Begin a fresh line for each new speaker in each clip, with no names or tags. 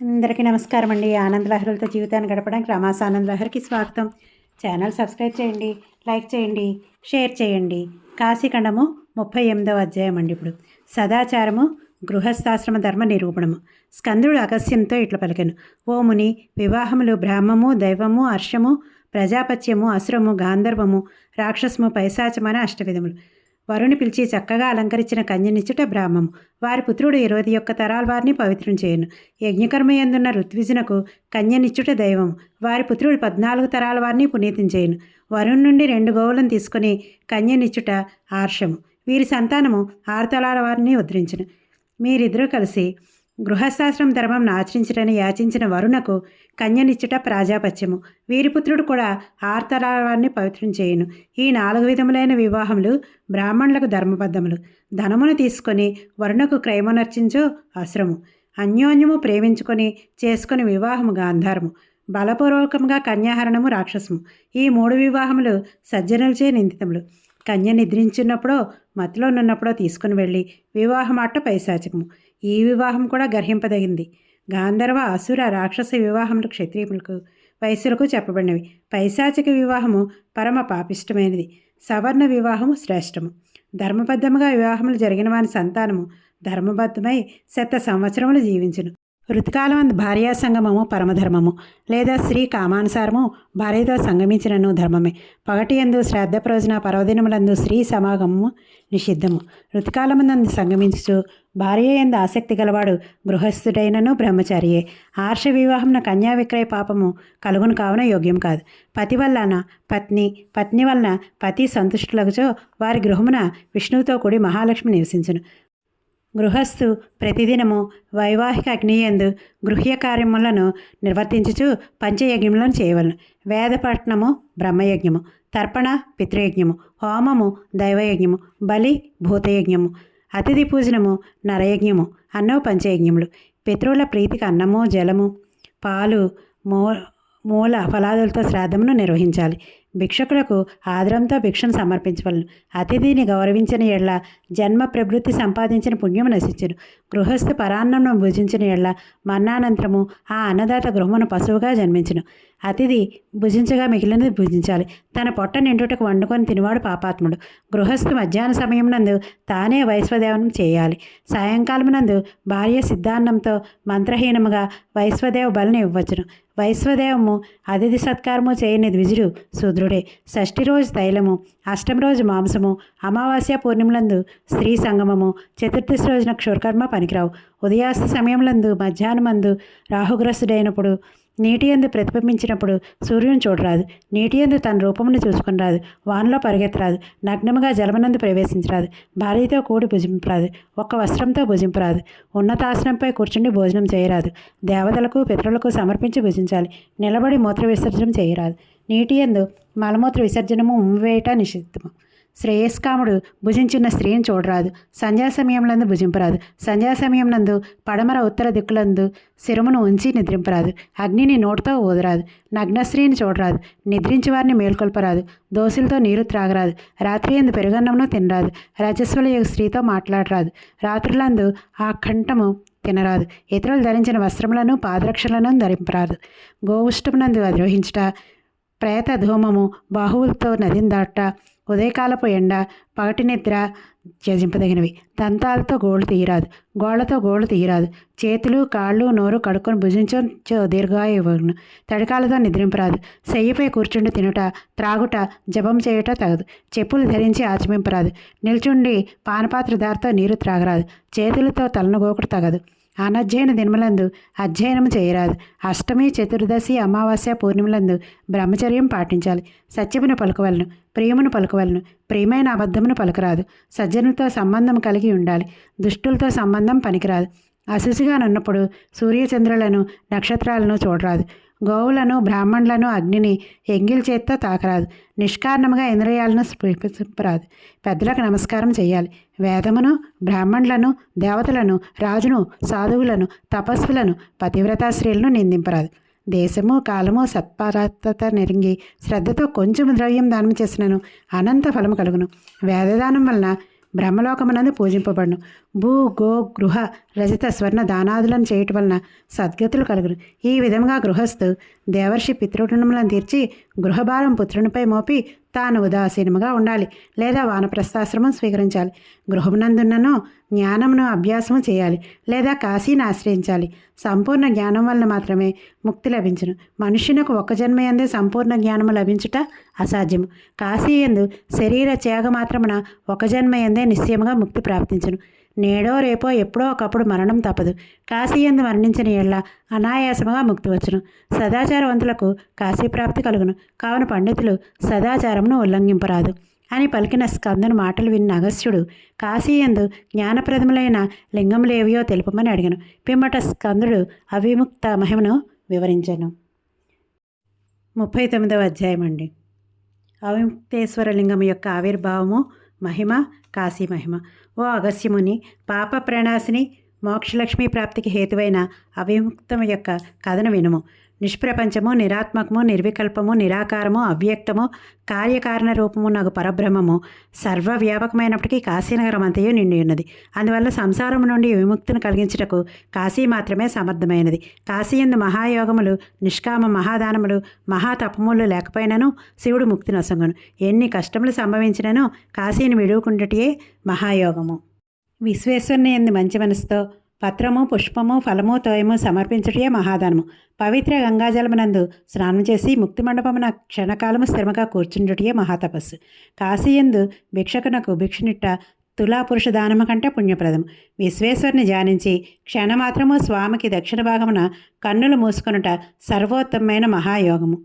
అందరికీ నమస్కారం అండి ఆనంద్ లహరులతో జీవితాన్ని గడపడానికి రమాస్ ఆనంద్ లహర్కి స్వాగతం. ఛానల్ సబ్స్క్రైబ్ చేయండి లైక్ చేయండి షేర్ చేయండి. కాశీఖండము ముప్పై ఎనిమిదవ అధ్యాయం అండి ఇప్పుడు. సదాచారము గృహస్థాశ్రమ ధర్మ నిరూపణము. స్కందుడు అగస్యంతో ఇట్ల పలికెను. ఓ ముని వివాహములు బ్రాహ్మము దైవము హర్షము ప్రజాపత్యము అసురము గాంధర్వము రాక్షసము పైశాచమని అష్టవిధములు. వరుని పిలిచి చక్కగా అలంకరించిన కన్యనిచ్చుట బ్రాహ్మము. వారి పుత్రుడు ఇరవై యొక్క తరాల వారిని పవిత్రం చేయను. యజ్ఞకర్మ ఎందున్న ఋత్విజునకు కన్యనిచ్చుట దైవం వారి పుత్రుడు పద్నాలుగు తరాల వారిని పునీతం చేయను. వరుణ్ నుండి రెండు గోవులను తీసుకుని కన్యనిచ్చుట ఆర్షము. వీరి సంతానము ఆరు తరాల వారిని ఉద్ధరించును. మీరిద్దరూ కలిసి గృహశాస్త్రం ధర్మం ఆచరించడని యాచించిన వరుణకు కన్యనిచ్చుట ప్రాజాపత్యము. వీరిపుత్రుడు కూడా ఆర్తరావాన్ని పవిత్రం చేయును. ఈ నాలుగు విధములైన వివాహములు బ్రాహ్మణులకు ధర్మబద్ధములు. ధనమును తీసుకొని వరుణకు క్రయమునర్చించు అసురము అన్యోన్యము ప్రేమించుకొని చేసుకుని వివాహము గాంధారము బలపూర్వకంగా కన్యాహరణము రాక్షసము. ఈ మూడు వివాహములు సజ్జనులచే నిందితములు. కన్య నిద్రించినప్పుడో మతిలో నున్నప్పుడో తీసుకుని వెళ్ళి వివాహమాట పైశాచకము. ఈ వివాహం కూడా గర్హింపదగింది. గాంధర్వ అసుర రాక్షస వివాహములు క్షత్రియులకు వైశ్యులకు చెప్పబడినవి. పైశాచిక వివాహము పరమ పాపిష్టమైనది. సవర్ణ వివాహము శ్రేష్టము. ధర్మబద్ధముగా వివాహములు జరిగిన వాని సంతానము ధర్మబద్ధమై శత సంవత్సరములు జీవించును. ఋతుకాలమందు భార్యా సంగమము పరమధర్మము లేదా స్త్రీ కామానుసారము భార్యతో సంగమించినను ధర్మమే. పగటి ఎందు శ్రాద్ధ ప్రయోజన పర్వదినములందు స్త్రీ సమాగమము నిషిద్ధము. ఋతుకాలమందు సంగమించు భార్య ఎందు ఆసక్తి గలవాడు గృహస్థుడైనను బ్రహ్మచారియే. ఆర్ష వివాహంన కన్యా విక్రయ పాపము కలుగును కావున యోగ్యం కాదు. పతి వలన పత్ని పత్ని వలన పతి సంతుష్టులకుచో వారి గృహమున విష్ణువుతో కూడి మహాలక్ష్మి నివసించును. గృహస్థు ప్రతిదినము వైవాహిక అగ్నియందు గృహ్య కార్యములను నిర్వర్తించుచు పంచయజ్ఞములను చేయవలను. వేదపట్నము బ్రహ్మయజ్ఞము తర్పణ పితృయజ్ఞము హోమము దైవయజ్ఞము బలి భూతయజ్ఞము అతిథి పూజనము నరయజ్ఞము అన్నో పంచయజ్ఞములు. పితృల ప్రీతికి అన్నము జలము పాలు మో మూల ఫలాదులతో శ్రాద్ధమును నిర్వహించాలి. భిక్షకులకు ఆదరంతో భిక్షను సమర్పించవలను. అతిథిని గౌరవించిన ఎడ్ల జన్మ ప్రవృత్తి సంపాదించిన పుణ్యము నశించును. గృహస్థు పరాన్నమును భుజించిన ఎడ్ల మరణానంతరము ఆ అన్నదాత గృహమును పశువుగా జన్మించును. అతిథి భుజించగా మిగిలినది భుజించాలి. తన పొట్ట నిండుటకు వండుకొని తినివాడు పాపాత్ముడు. గృహస్థు మధ్యాహ్న సమయం నందు తానే వైశ్వదేవనం చేయాలి. సాయంకాలమునందు భార్య సిద్ధాన్నంతో మంత్రహీనముగా వైశ్వదేవ బలిని ఇవ్వచ్చును వైశ్వదేవము అతిథి సత్కారము చేయని ద్విజుడు శూద్రుడే. షష్ఠి రోజు తైలము అష్టమి రోజు మాంసము అమావాస్య పూర్ణిమలందు స్త్రీ సంగమము చతుర్దశి రోజున క్షురకర్మ పనికిరావు. ఉదయాస్త సమయములందు మధ్యాహ్నమందు రాహుగ్రస్తుడైనప్పుడు నీటి ఎందు ప్రతిబింబించినప్పుడు సూర్యుని చూడరాదు. నీటి ఎందు తన రూపమును చూసుకుని రాదు. వానలో పరిగెత్తరాదు. నగ్నముగా జలమనందు ప్రవేశించరాదు. భార్యతో కూడి భుజింపరాదు. ఒక్క వస్త్రంతో భుజింపరాదు. ఉన్నతాసనంపై కూర్చుండి భోజనం చేయరాదు. దేవతలకు పితరులకు సమర్పించి భుజించాలి. నిలబడి మూత్ర విసర్జనం చేయరాదు. నీటి ఎందు మలమూత్ర విసర్జనము ఉమ్మివేయట నిషిద్ధము. శ్రేయస్కాముడు భుజించిన స్త్రీని చూడరాదు. సంధ్యా సమయంలందు భుజింపరాదు. సంధ్యా సమయంనందు పడమర ఉత్తర దిక్కులందు శిరమును ఉంచి నిద్రింపరాదు. అగ్నిని నోటితో ఊదరాదు. నగ్న స్త్రీని చూడరాదు. నిద్రించి వారిని మేల్కొల్పరాదు. దోశలతో నీరు త్రాగరాదు. రాత్రి ఎందు పెరుగన్నమును తినరాదు. రజస్వల యొక్క స్త్రీతో మాట్లాడరాదు. రాత్రులందు ఆ కంఠము తినరాదు. ఇతరులు ధరించిన వస్త్రములను పాదరక్షలను ధరింపరాదు. గోవుష్టమునందు అధిరోహించుట ప్రేత ధూమము బాహువులతో నదిని దాట ఉదయకాలపు ఎండ పగటి నిద్ర త్యజింపదగినవి దంతాలతో గోళ్ళు తీయరాదు. గోళ్ళతో గోళ్ళు తీయరాదు. చేతులు కాళ్ళు నోరు కడుక్కొని భుజించో దీర్ఘాయువును. తడికాలతో నిద్రింపరాదు. సెయ్యిపై కూర్చుండి తినుట త్రాగుట జపం చేయుట తగదు. చెప్పులు ధరించి ఆచమింపరాదు. నిల్చుండి పానపాత్ర దారితో నీరు త్రాగరాదు. చేతులతో తలను గోకుడు తగదు. అనధ్యయన దినములందు అధ్యయనం చేయరాదు. అష్టమి చతుర్దశి అమావాస్య పూర్ణిమలందు బ్రహ్మచర్యం పాటించాలి. సత్యమును పలుకవలను ప్రియమును పలుకవలను ప్రియమైన అబద్ధమును పలకరాదు. సజ్జనులతో సంబంధం కలిగి ఉండాలి. దుష్టులతో సంబంధం పనికిరాదు. అశుచిగా నున్నప్పుడు సూర్యచంద్రులను నక్షత్రాలను చూడరాదు. గోవులను బ్రాహ్మణులను అగ్నిని ఎంగిల్ చేత్తో తాకరాదు. నిష్కారణముగా ఇంద్రియాలను స్పృశింపరాదు పెద్దలకు నమస్కారం చేయాలి వేదమును బ్రాహ్మణులను దేవతలను రాజును సాధువులను తపస్సులను పతివ్రతా స్త్రీలను నిందింపరాదు. దేశము కాలము సత్పరత నెరింగి శ్రద్ధతో కొంచెం ద్రవ్యం దానం చేసినను అనంత ఫలము కలుగును. వేదదానం వలన బ్రహ్మలోకమునందు పూజింపబడును. భూ గో గృహ రజిత స్వర్ణ దానాదులను చేయటం వలన సద్గతులు కలుగును. ఈ విధంగా గృహస్థు దేవర్షి పితృణములను తీర్చి గృహభారం పుత్రునిపై మోపి తాను ఉదాసీనముగా ఉండాలి లేదా వానప్రస్థాశ్రమం స్వీకరించాలి. గృహమునందున్నను జ్ఞానమును అభ్యాసము చేయాలి లేదా కాశీని ఆశ్రయించాలి. సంపూర్ణ జ్ఞానం వలన మాత్రమే ముక్తి లభించును. మనుష్యునకు ఒక జన్మ ఎందే సంపూర్ణ జ్ఞానము లభించుట అసాధ్యము. కాశీ ఎందు శరీర త్యాగ మాత్రమున ఒక జన్మ ఎందే నిశ్చయముగా ముక్తి ప్రాప్తించును. నేడో రేపో ఎప్పుడో ఒకప్పుడు మరణం తప్పదు. కాశీయందు మరణించిన ఏళ్ళ అనాయాసముగా ముక్తి వచ్చును. సదాచారవంతులకు కాశీ ప్రాప్తి కలుగును. కావున పండితులు సదాచారమును ఉల్లంఘింపరాదు. అని పలికిన స్కందుని మాటలు విన్న అగస్త్యుడు కాశీయందు జ్ఞానప్రదములైన లింగములేవియో తెలుపమని అడిగాను. పిమ్మట స్కందుడు అవిముక్త మహిమను వివరించాను. ముప్పై తొమ్మిదవ అధ్యాయం అండి అవిముక్తేశ్వర లింగం యొక్క ఆవిర్భావము మహిమ కాశీ మహిమ. ఓ అగస్యముని పాప ప్రణాశిని మోక్షలక్ష్మి ప్రాప్తికి హేతువైన అవిముక్తం యొక్క కథను వినుము. నిష్ప్రపంచము నిరాత్మకము నిర్వికల్పము నిరాకారము అవ్యక్తము కార్యకారణ రూపము నాకు పరబ్రహ్మము సర్వవ్యాపకమైనప్పటికీ కాశీనగరం అంతయు నిండి ఉన్నది. అందువల్ల సంసారం నుండి విముక్తిని కలిగించుటకు కాశీ మాత్రమే సమర్థమైనది. కాశీయందు మహాయోగములు నిష్కామ మహాదానములు మహాతపములు లేకపోయినను శివుడు ముక్తిని నొసంగును. ఎన్ని కష్టములు సంభవించినను కాశీని విడువుకుంటటియే మహాయోగము. విశ్వేశ్వరుని ఎందు మంచి మనసుతో పత్రము పుష్పము ఫలము తోయము సమర్పించుటే మహాదానము. పవిత్ర గంగాజలమునందు స్నానం చేసి ముక్తి మండపమున క్షణకాలము స్థిరముగా కూర్చుండుటే మహాతపస్సు. కాశీయందు భిక్షకునకు భిక్షనిట్ట తులా పురుష దానము కంటే పుణ్యప్రదము. విశ్వేశ్వరుని ధ్యానించి క్షణమాత్రము స్వామికి దక్షిణ భాగమున కన్నులు మూసుకొనుట సర్వోత్తమైన మహాయోగము.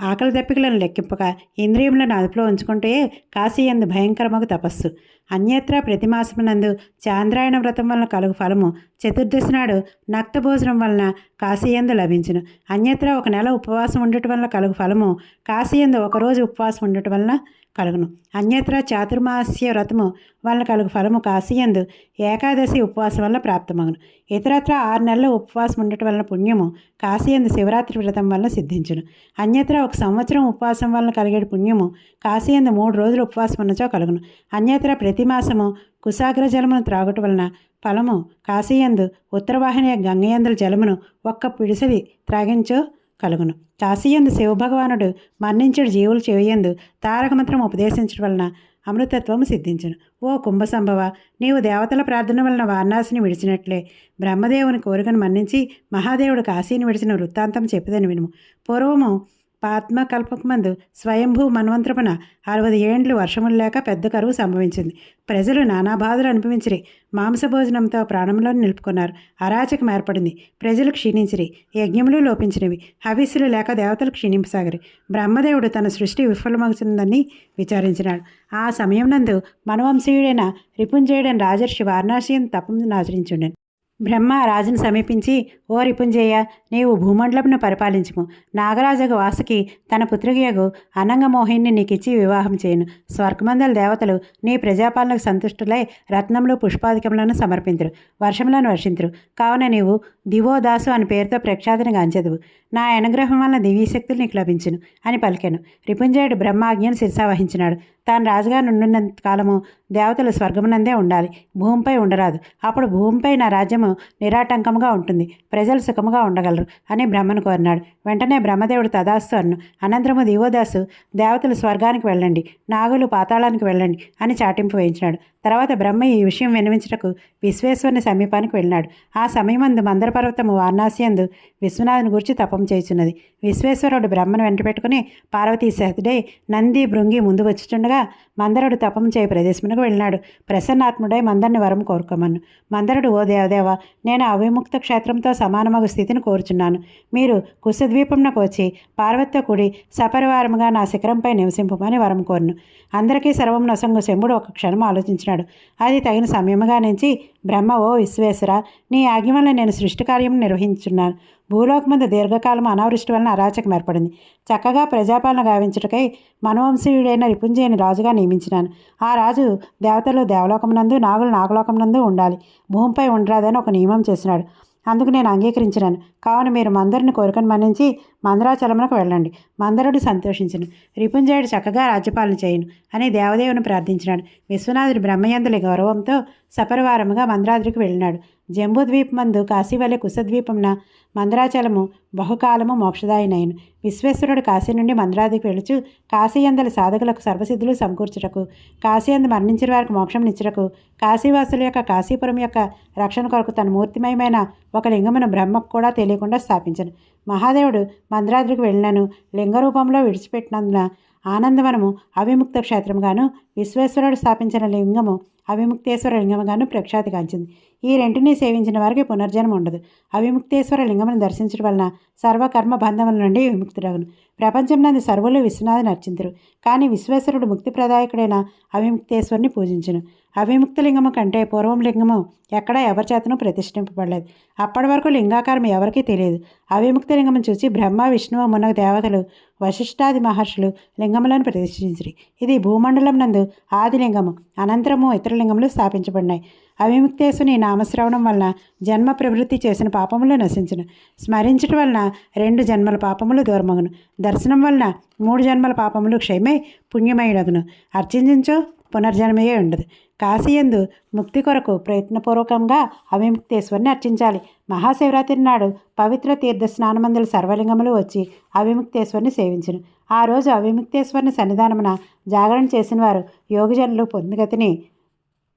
ఆకలి దప్పికలను లెక్కింపక ఇంద్రియములను అదుపులో ఉంచుకుంటే కాశీయందు భయంకరమగు తపస్సు. అన్యత్ర ప్రతిమాసమునందు చాంద్రాయణ వ్రతం వలన కలుగు ఫలము. చతుర్దశి నాడు నక్త భోజనం వలన కాశీయందు లభించును. అన్యత్ర ఒక నెల ఉపవాసం ఉండటం వలన కలుగు ఫలము. కాశీయందు ఒకరోజు ఉపవాసం ఉండటం వలన కలుగును. అన్యత్ర చాతుర్మాస్య వ్రతము వలన కలుగు ఫలము కాశీయందు ఏకాదశి ఉపవాసం వల్ల ప్రాప్తమగును. ఇతరత్ర ఆరు నెలల ఉపవాసం ఉండటం వలన పుణ్యము కాశీయందు శివరాత్రి వ్రతం వలన సిద్ధించును. అన్యత్ర ఒక సంవత్సరం ఉపవాసం వలన కలిగే పుణ్యము కాశీయందు మూడు రోజులు ఉపవాసం ఉన్నచో కలుగును. అన్యత్ర ప్రతి మాసము కుశాగ్ర జలమును త్రాగుట వలన ఫలము కాశీయందు ఉత్తరవాహిని గంగయందుల జలమును ఒక్క పిడిసలి త్రాగించో కలుగును. కాశీయందు శివభగవానుడు మరణించడు జీవులు చెవియందు తారకమంత్రం ఉపదేశించడం వలన అమృతత్వము సిద్ధించును. ఓ కుంభసంభవ నీవు దేవతల ప్రార్థన వలన వారణాసిని విడిచినట్లే బ్రహ్మదేవుని కోరికను మన్నించి మహాదేవుడు కాశీని విడిచిన వృత్తాంతం చెప్పదని వినుము. పూర్వము పాత్మకల్పకమందు స్వయంభూ మన్వంతరపున అరవై ఏండ్లు వర్షములు లేక పెద్ద కరువు సంభవించింది. ప్రజలు నానా బాధలు అనుభవించిరి. మాంసభోజనంతో ప్రాణములను నిలుపుకున్నారు. అరాచకం ఏర్పడింది. ప్రజలు క్షీణించిరి. యజ్ఞములు లోపించినవి. హవిస్సులు లేక దేవతలు క్షీణింపసాగరి. బ్రహ్మదేవుడు తన సృష్టి విఫలమవుతుందని విచారించినాడు. ఆ సమయం నందు మనవంశీయుడైన రిపుంజయుడైన రాజర్షి వారణాసిని తపం ఆచరించుండెను. బ్రహ్మ రాజును సమీపించి ఓ రిపుంజయ్య నీవు భూమండలమును పరిపాలించుము. నాగరాజగు వాసుకి తన పుత్రికయగు అనంగమోహిని నీకిచ్చి వివాహం చేయను. స్వర్గమందల దేవతలు నీ ప్రజాపాలనకు సంతుష్టులై రత్నంలో పుష్పాధికములను సమర్పించరు వర్షములను వర్షించరు కావున నీవు దివోదాసు అని పేరుతో ప్రఖ్యాతిని గాంచెదువు. నా అనుగ్రహం వలన దివ్యశక్తులు నీకు లభించును అని పలికాను. రిపుంజయుడు బ్రహ్మాజ్ఞను శిరసావహించినాడు తాను రాజుగా నుండినంత కాలము దేవతలు స్వర్గమునందే ఉండాలి. భూమిపై ఉండరాదు. అప్పుడు భూమిపై నా రాజ్యము నిరాటంకముగా ఉంటుంది. ప్రజలు సుఖముగా ఉండగలరు అని బ్రహ్మను కోరినాడు. వెంటనే బ్రహ్మదేవుడు తదాస్తు అన్ను అనంతరము దివోదాసు దేవతలు స్వర్గానికి వెళ్ళండి నాగులు పాతాళానికి వెళ్ళండి అని చాటింపు వేయించినాడు. తర్వాత బ్రహ్మ ఈ విషయం వినిపించటకు విశ్వేశ్వరుని సమీపానికి వెళ్ళినాడు. ఆ సమయమందు మందర పర్వతము వారణాసియందు విశ్వనాథుని గురించి తపం చేయుచున్నది. విశ్వేశ్వరుడు బ్రహ్మను వెంట పెట్టుకుని పార్వతీ సహతుడై నంది భృంగి ముందు వచ్చుచుండగా మందరుడు తపం చేయ ప్రదేశమునకు వెళ్ళాడు. ప్రసన్నాత్ముడై మందరిని వరం కోరుకోమన్ను మందరుడు ఓ దేవదేవ నేను అవిముక్త క్షేత్రంతో సమానమగు స్థితిని కోరుచున్నాను. మీరు కుశద్వీపంనకు వచ్చి పార్వతితో కూడి సపరివారముగా నా శిఖరంపై నివసింపమని వరం కోరును. అందరికీ సర్వం నొసంగు శంభుడు ఒక క్షణం ఆలోచించినాడు. అది తగిన సమయముగా నుంచి బ్రహ్మ ఓ విశ్వేశ్వర నీ ఆజ్ఞ వల్ల నేను సృష్టి కార్యం నిర్వహించున్నాను. భూలోకమందు దీర్ఘకాలం అనావృష్టి వలన అరాచకం ఏర్పడింది. చక్కగా ప్రజాపాలన గావించుటకై మనవంశీయుడైన రిపుంజయని రాజుగా నియమించినాను. ఆ రాజు దేవతలు దేవలోకమునందు నాగులు నాగలోకమునందు ఉండాలి. భూమిపై ఉండరాదని ఒక నియమం చేసినాడు. అందుకు నేను అంగీకరించినాను. కావున మీరు మందరిని కోరికను మన్నించి మందరాచలమునకు వెళ్ళండి. మందరుడు సంతోషించను. రిపుంజయుడు చక్కగా రాజ్యపాలన చేయను అని దేవదేవుని ప్రార్థించినాడు. విశ్వనాథుడు బ్రహ్మయందుల గౌరవంతో సపరివారముగా మందరాద్రికి వెళ్ళినాడు. జంబూద్వీపమందు కాశీవలె కుశద్వీపంన మందరాచలము బహుకాలము మోక్షదాయినైను. విశ్వేశ్వరుడు కాశీ నుండి మందరాదికి వెళుచు కాశీయందల సాధకులకు సర్వసిద్ధులు సమకూర్చుటకు కాశీయందు మరణించిన వారికి మోక్షం నిచ్చుటకు కాశీవాసుల యొక్క కాశీపురం యొక్క రక్షణ కొరకు తన మూర్తిమయమైన ఒక లింగమును బ్రహ్మకు కూడా తెలియకుండా స్థాపించను. మహాదేవుడు మందరాద్రికి వెళ్ళినను లింగ రూపంలో విడిచిపెట్టినందున ఆనందవనము అవిముక్త క్షేత్రముగాను విశ్వేశ్వరుడు స్థాపించిన లింగము అవిముక్తేశ్వర లింగముగాను ప్రఖ్యాతిగాంచింది. ఈ రెంటిని సేవించిన వారికి పునర్జన్మ ఉండదు. అవిముక్తేశ్వర లింగమును దర్శించడం వలన సర్వకర్మ బంధముల నుండి విముక్తురగును ప్రపంచంనందు సర్వులు విశ్వనాథుని అర్చింతురు. కానీ విశ్వేశ్వరుడు ముక్తి ప్రదాయకుడైన అవిముక్తేశ్వరుని పూజించును. అవిముక్త లింగము కంటే పూర్వం లింగము ఎక్కడా ఎవరి చేతను ప్రతిష్ఠింపబడలేదు. అప్పటి వరకు లింగాకారం ఎవరికీ తెలియదు. అవిముక్త లింగము చూసి బ్రహ్మ విష్ణువు మునగ దేవతలు వశిష్ఠాది మహర్షులు లింగములను ప్రతిష్ఠించిరి. ఇది భూమండలం నందు ఆది లింగము అనంతరము ఇతర లింగములు స్థాపించబడినాయి. అవిముక్తేశుని నామశ్రవణం వలన జన్మ ప్రవృత్తి చేసిన పాపములు నశించును. స్మరించటం వలన రెండు జన్మల పాపములు దూరమగును. దర్శనం వలన మూడు జన్మల పాపములు క్షయమై పుణ్యమయుడగును. అర్చించో పునర్జన్మయే ఉండదు. కాశీయందు ముక్తి కొరకు ప్రయత్నపూర్వకంగా అవిముక్తేశ్వరిని అర్చించాలి. మహాశివరాత్రి నాడు పవిత్ర తీర్థ స్నానమందుల సర్వలింగములు వచ్చి అవిముక్తేశ్వరిని సేవించును. ఆ రోజు అవిముక్తేశ్వరిని సన్నిధానమున జాగరణ చేసిన వారు యోగిజనులు పొందుగతిని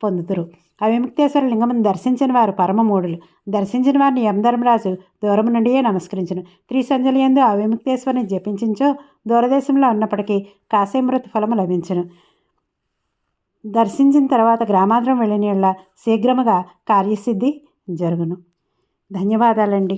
పొందుతురు. అవిముక్తేశ్వర లింగమును దర్శించిన వారు పరమమూఢులు. దర్శించిన వారిని యమధర్మరాజు దూరం నుండియే నమస్కరించను. త్రిసంజలియందు అవిముక్తేశ్వరిని జపించించో దూరదేశంలో ఉన్నప్పటికీ కాశీమృత ఫలము లభించను. దర్శించిన తర్వాత గ్రామాంతరం వెళ్ళిన యెడల శీఘ్రముగా కార్యసిద్ధి జరుగును. ధన్యవాదాలండి.